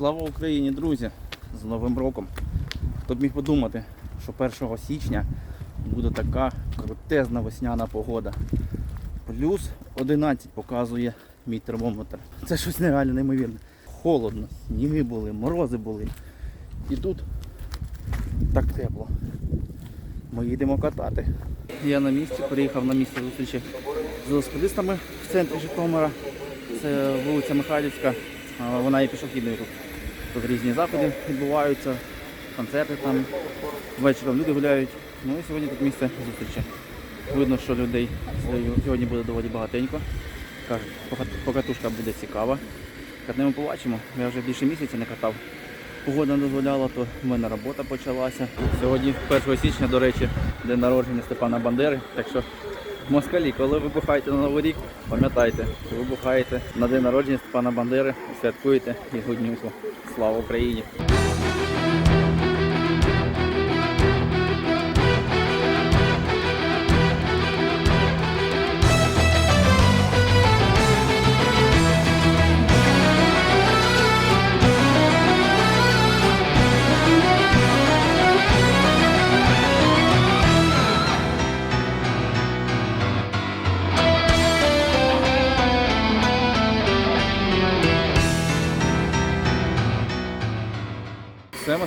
Слава Україні, друзі! З Новим роком! Хто б міг подумати, що 1 січня буде така крутезна весняна погода. Плюс 11 показує мій термометр. Це щось нереально неймовірне. Холодно, сніги були, морози були. І тут так тепло. Ми їдемо катати. Я на місці, приїхав на місце зустрічі з велосипедистами в центрі Житомира. Це вулиця Михайлівська. Вона є пішохідною тут. Тут різні заходи відбуваються, концерти там, вечором люди гуляють. Ну і сьогодні тут місце зустрічі. Видно, що людей сьогодні буде доволі багатенько. Покатушка буде цікава. Катнемо побачимо. Я вже більше місяця не катав. Погода не дозволяла, то в мене робота почалася. Сьогодні, 1 січня, до речі, день народження Степана Бандери. Так що москалі, коли ви бухаєте на Новий рік, пам'ятайте, що ви бухаєте на день народження Степана Бандери святкуєте його днюху. Слава Україні!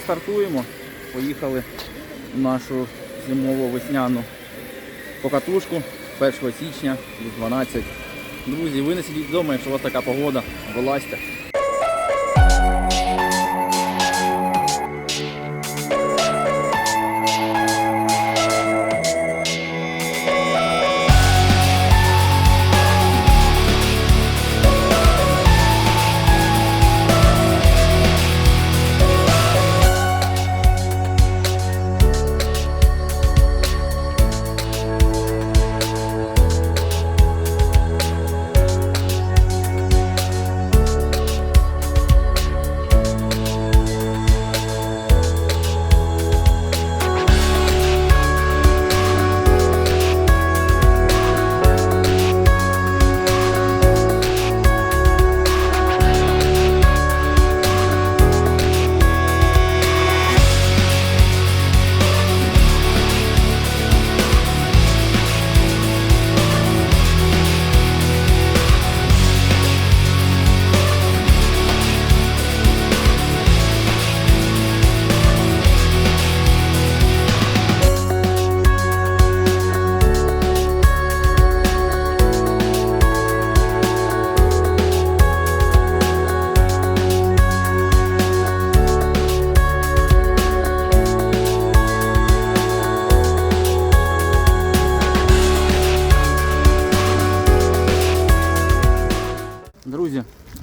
Стартуємо. Поїхали в нашу зимово-весняну покатушку 1 січня плюс 12. Друзі, ви не вдома, якщо у вас така погода, вилазьте.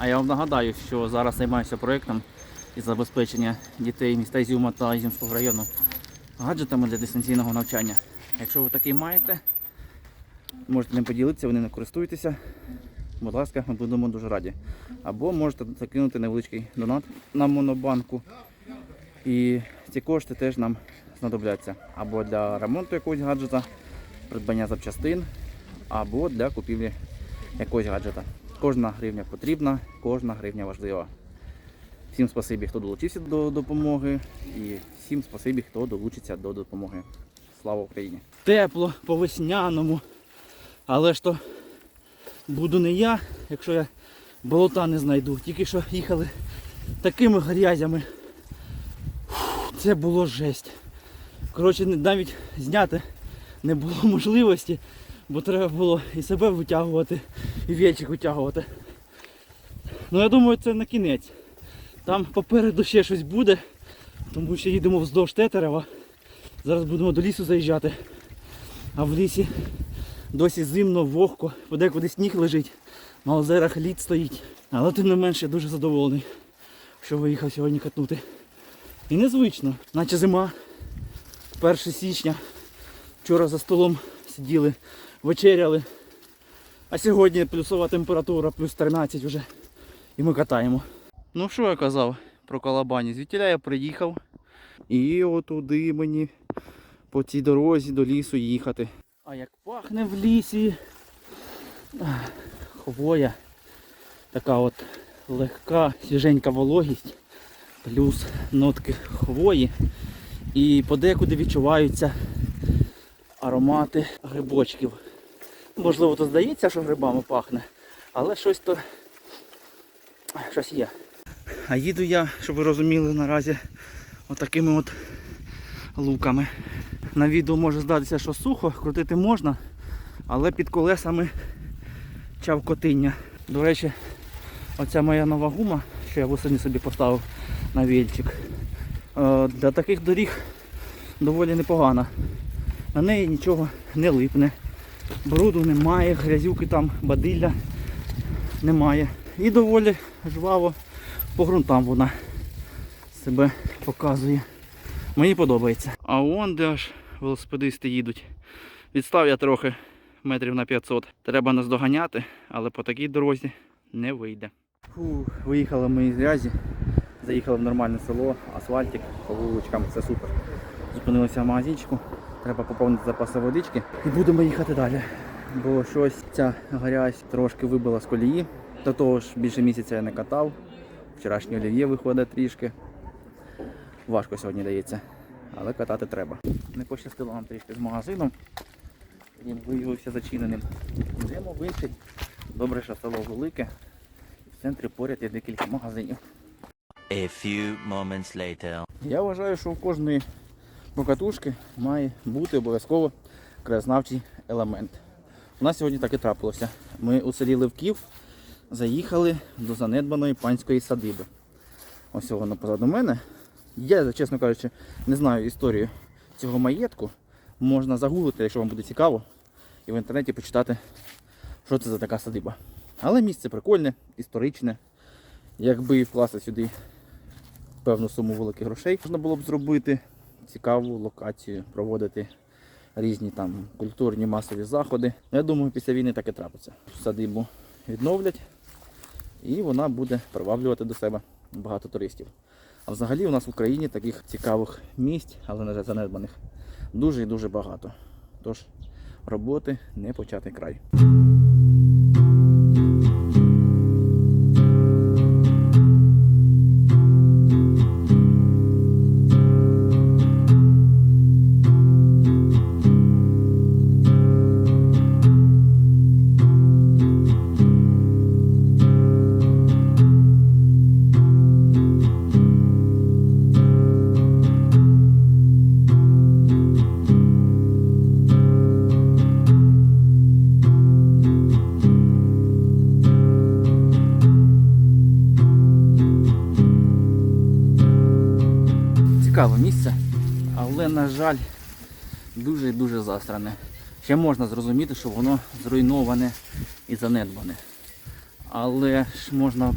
А я вам нагадаю, що зараз займаюся проєктом із забезпечення дітей міста Ізюма та Ізюмського району гаджетами для дистанційного навчання. Якщо ви такий маєте, можете ним поділитися, ви ним користуєтеся. Будь ласка, ми будемо дуже раді. Або можете закинути невеличкий донат на монобанку. І ці кошти теж нам знадобляться. Або для ремонту якогось гаджета, придбання запчастин, або для купівлі якогось гаджета. Кожна гривня потрібна, кожна гривня важлива. Всім спасибі, хто долучився до допомоги, і всім спасибі, хто долучиться до допомоги. Слава Україні! Тепло по весняному. Але ж то буду не я, якщо я болота не знайду. Тільки що їхали такими грязями. Це було жесть. Коротше, навіть зняти не було можливості, бо треба було і себе витягувати, і вічик витягувати. Ну я думаю, це на кінець. Там попереду ще щось буде, тому що їдемо вздовж Тетерева. Зараз будемо до лісу заїжджати. А в лісі досі зимно, вогко, подекуди сніг лежить, на озерах лід стоїть. Але тим не менше я дуже задоволений, що виїхав сьогодні катнути. І незвично, наче зима, 1 січня. Вчора за столом сиділи, вечеряли. А сьогодні плюсова температура, плюс 13 вже. І ми катаємо. Ну що я казав про Калабані? Звідтіля я приїхав. І отуди мені по цій дорозі до лісу їхати. А як пахне в лісі. Хвоя. Така от легка, свіженька вологість. плюс нотки хвої. І подекуди відчуваються аромати грибочків. Можливо, то здається, що грибами пахне, але щось то щось є. А їду я, щоб ви розуміли, наразі отакими от луками. На відео може здатися, що сухо, крутити можна, але під колесами чавкотиння. До речі, оця моя нова гума, що я восени собі поставив на вільчик, е, для таких доріг доволі непогана. На неї нічого не липне. Бруду немає, грязюки там, бадилля немає. І доволі жваво по ґрунтам вона себе показує. Мені подобається. А вон де аж велосипедисти їдуть. Відстав я трохи метрів на 500. Треба наздоганяти, але по такій дорозі не вийде. Фу, виїхали ми із грязі, заїхали в нормальне село, асфальтик, по вуличкам, це супер. Зупинилися в магазинчику, треба поповнити запаси водички і будемо їхати далі. Бо щось ця грязь трошки вибила з колії. До того ж більше місяця я не катав. Вчорашнє олів'є виходить трішки. Важко сьогодні дається, але катати треба. Не пощастило нам трішки з магазином. Він виявився зачиненим. Йдемо в інший. Добре, що село велике. В центрі поряд є декілька магазинів. A few moments later. Я вважаю, що у кожної покатушки має бути обов'язково краєзнавчий елемент. У нас сьогодні так і трапилося. Ми у селі Левків заїхали до занедбаної панської садиби. Ось воно позаду мене. Я, чесно кажучи, не знаю історію цього маєтку. Можна загуглити, якщо вам буде цікаво, і в інтернеті почитати, що це за така садиба. Але місце прикольне, історичне. Якби вкласти сюди певну суму великих грошей, можна було б зробити цікаву локацію, проводити різні там культурні масові заходи. Я думаю, після війни так і трапиться. Садибу відновлять і вона буде приваблювати до себе багато туристів. А взагалі у нас в Україні таких цікавих місць, але жаль, занедбаних, дуже і дуже багато. Тож роботи не початий край. Цікаве місце, але, на жаль, дуже і дуже засране. Ще можна зрозуміти, що воно зруйноване і занедбане. Але ж можна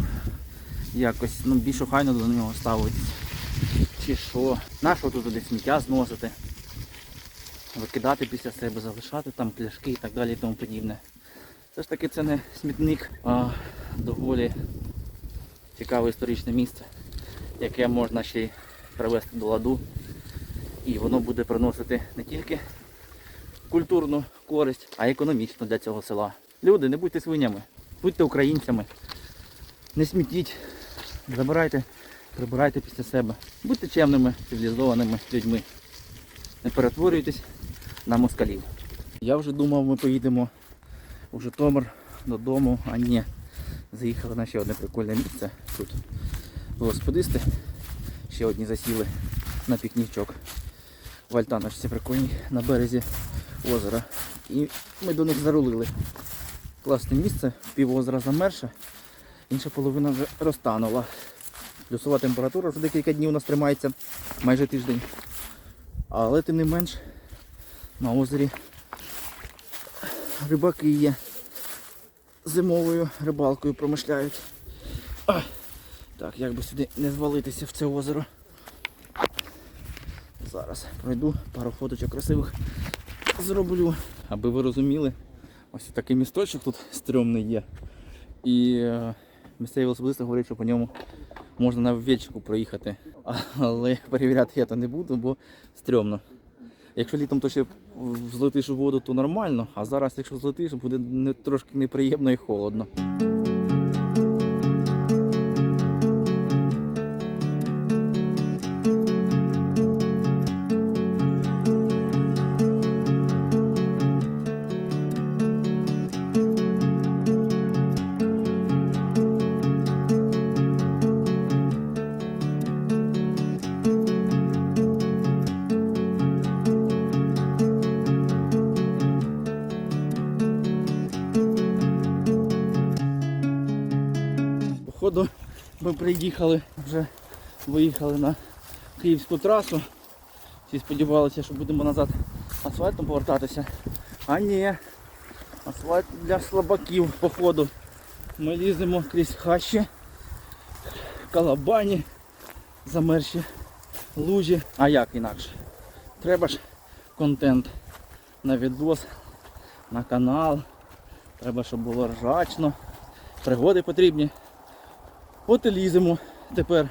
якось ну, більш охайно до нього ставитись. Чи що. Нащо тут туди сміття зносити, викидати після себе, залишати там пляшки і так далі і тому подібне. Все ж таки це не смітник, а доволі цікаве історичне місце, яке можна ще й привести до ладу. І воно буде приносити не тільки культурну користь, а й економічну для цього села. Люди, не будьте свинями, будьте українцями, не смітіть, забирайте, прибирайте після себе. Будьте чемними, цивілізованими людьми. Не перетворюйтесь на москалів. Я вже думав, ми поїдемо у Житомир додому, а ні. Заїхали на ще одне прикольне місце. Тут велосипедисти ще одні засіли на пікнічок. В альтаночці прикольній на березі озера. І ми до них зарулили. Класне місце, пів озера замерше, інша половина вже розтанула. Плюсова температура вже декілька днів у нас тримається, майже тиждень. Але тим не менш на озері рибаки є. Зимовою рибалкою промишляють. Так, як би сюди не звалитися в це озеро. Зараз пройду, пару фоточок красивих зроблю. Аби ви розуміли, ось такий місточок тут стрьомний є. І е, місцеві велосипедисти говорять, що по ньому можна на вечку проїхати. Але перевіряти я то не буду, бо стрьомно. Якщо літом то ще злетиш у воду, то нормально, а зараз, якщо злетиш, буде не, трошки неприємно і холодно. Походу ми приїхали, вже виїхали на київську трасу. Всі сподівалися, що будемо назад асфальтом повертатися. А ні, асфальт для слабаків, походу. Ми ліземо крізь хащі, калабані, замерші лужі. А як інакше? Треба ж контент на відос, на канал. Треба, щоб було ржачно. Пригоди потрібні. От і ліземо тепер.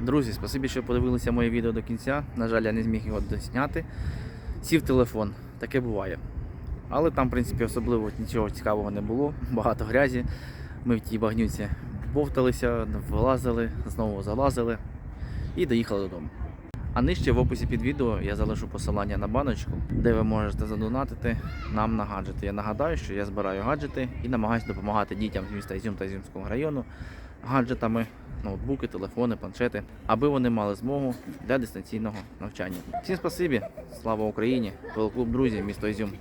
Друзі, спасибі, що подивилися моє відео до кінця. На жаль, я не зміг його досняти. Сів телефон, таке буває. Але там, в принципі, особливо нічого цікавого не було, багато грязі. Ми в тій багнюці бовталися, вилазили, знову залазили і доїхали додому. А нижче в описі під відео я залишу посилання на баночку, де ви можете задонатити нам на гаджети. Я нагадаю, що я збираю гаджети і намагаюся допомагати дітям з міста Ізюм та Ізюмського району гаджетами, ноутбуки, телефони, планшети, аби вони мали змогу для дистанційного навчання. Всім спасибі, слава Україні! Велоклуб друзі, місто Ізюм.